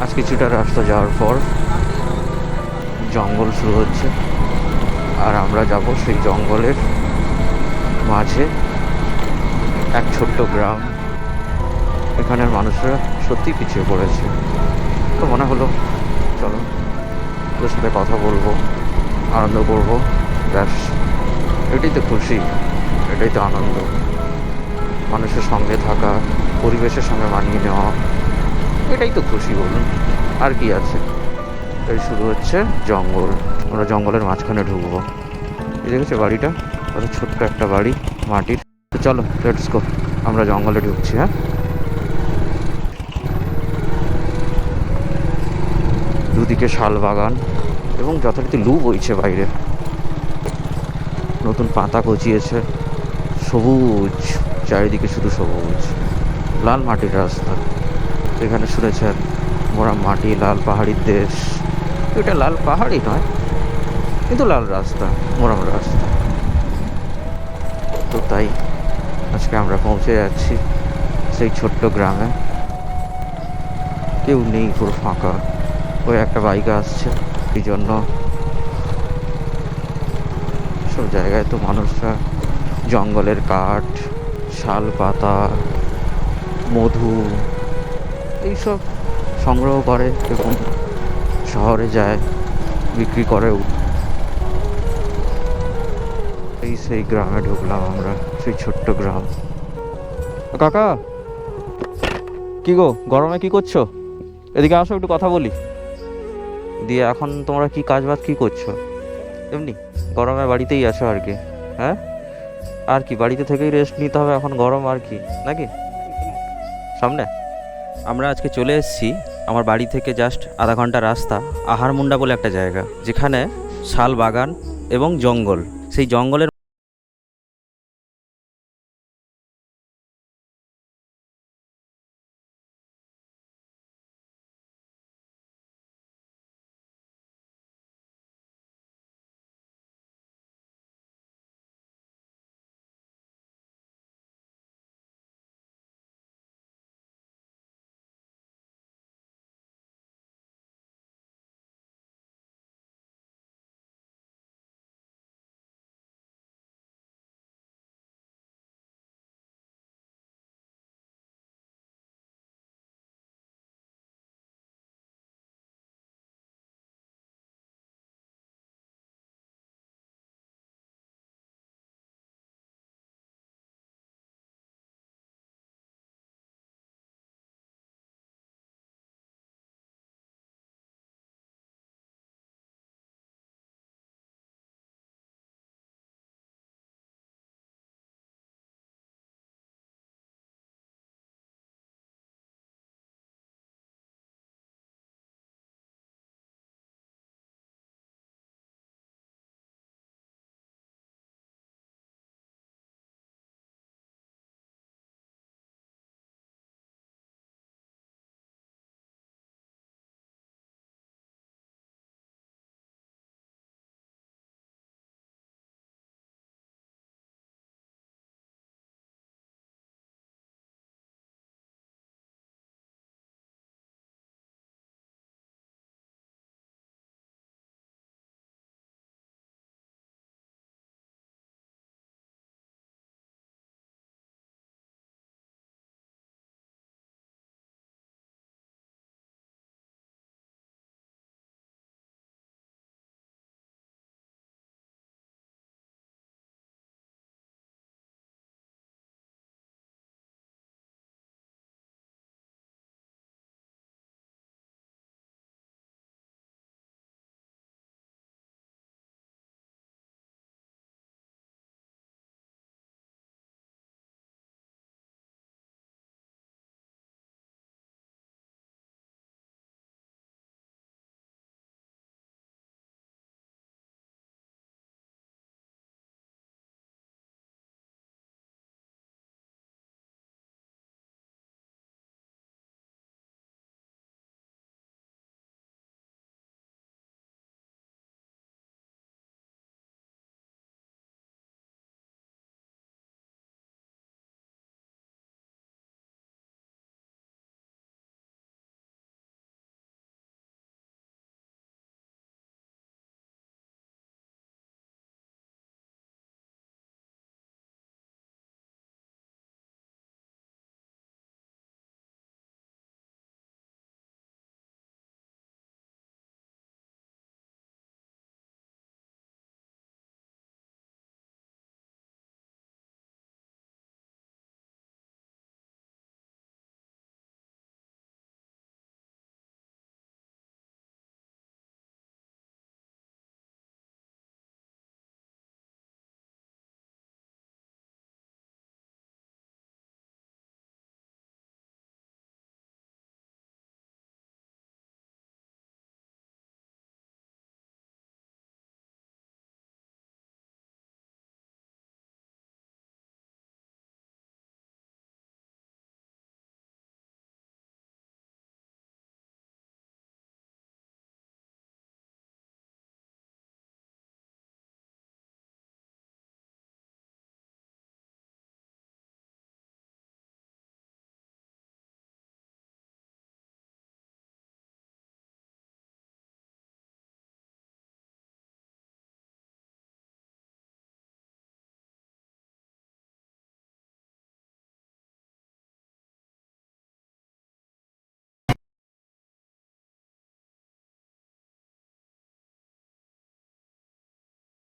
আজ কিছুটা রাস্তা যাওয়ার পর জঙ্গল শুরু হচ্ছে। আর আমরা যাব সেই জঙ্গলের মাঝে এক ছোট্ট গ্রাম। এখানের মানুষরা সত্যি পিছিয়ে পড়েছে। তো মনে হলো, চলো ওদের সাথে কথা বলব, আনন্দ করব, ব্যাস। এটাই তো খুশি, এটাই তো আনন্দ। মানুষের সঙ্গে থাকা, পরিবেশের সঙ্গে মানিয়ে নেওয়া এটাই তো খুশি বলুন। আর কি আছে? এই শুরু হচ্ছে জঙ্গল। আমরা জঙ্গলের মাঝখানে ঢুকবো। দেখেছ বাড়িটা? কত ছোট্ট একটা বাড়ি, মাটির। চলো লেটস গো আমরা জঙ্গলে ঢুকছি হ্যাঁ? দুদিকে শাল বাগান এবং যথারীতি লু বইছে বাইরে। নতুন পাতা গজিয়েছে সবুজ, চারিদিকে শুধু সবুজ। লাল মাটির রাস্তা। এখানে শুনেছেন মোরা মাটি, লাল পাহাড়ির দেশ। এটা লাল পাহাড়ি নয়, কিন্তু লাল রাস্তা, মোরাম রাস্তা। তো তাই আজকে আমরা পৌঁছে যাচ্ছি সেই ছোট্ট গ্রামে। কেউ নেই পুরো ফাঁকা। ওই একটা বাইক আসছে, এই জন্য সব জায়গায় তো মানুষরা, জঙ্গলের কাঠ, শাল পাতা, মধু এইসব সংগ্রহ করে এবং শহরে যায় বিক্রি করেও। এই সেই গ্রামে ঢুকলাম আমরা সেই ছোট্ট গ্রাম। কাকা কি গো গরমে কি করছ? এদিকে আসো একটু কথা বলি। দিয়ে এখন তোমরা কি কাজ বাজ কি করছ? এমনি গরমে বাড়িতেই আছো আর কি হ্যাঁ? আর কি বাড়িতে থেকেই রেস্ট নিতে হবে এখন গরম আর কি নাকি? সামনে? আমরা আজকে চলে এসেছি আমার বাড়ি থেকে জাস্ট আধা ঘণ্টা রাস্তা আহারমুন্ডা বলে একটা জায়গা, যেখানে শাল বাগান এবং জঙ্গল। সেই জঙ্গলের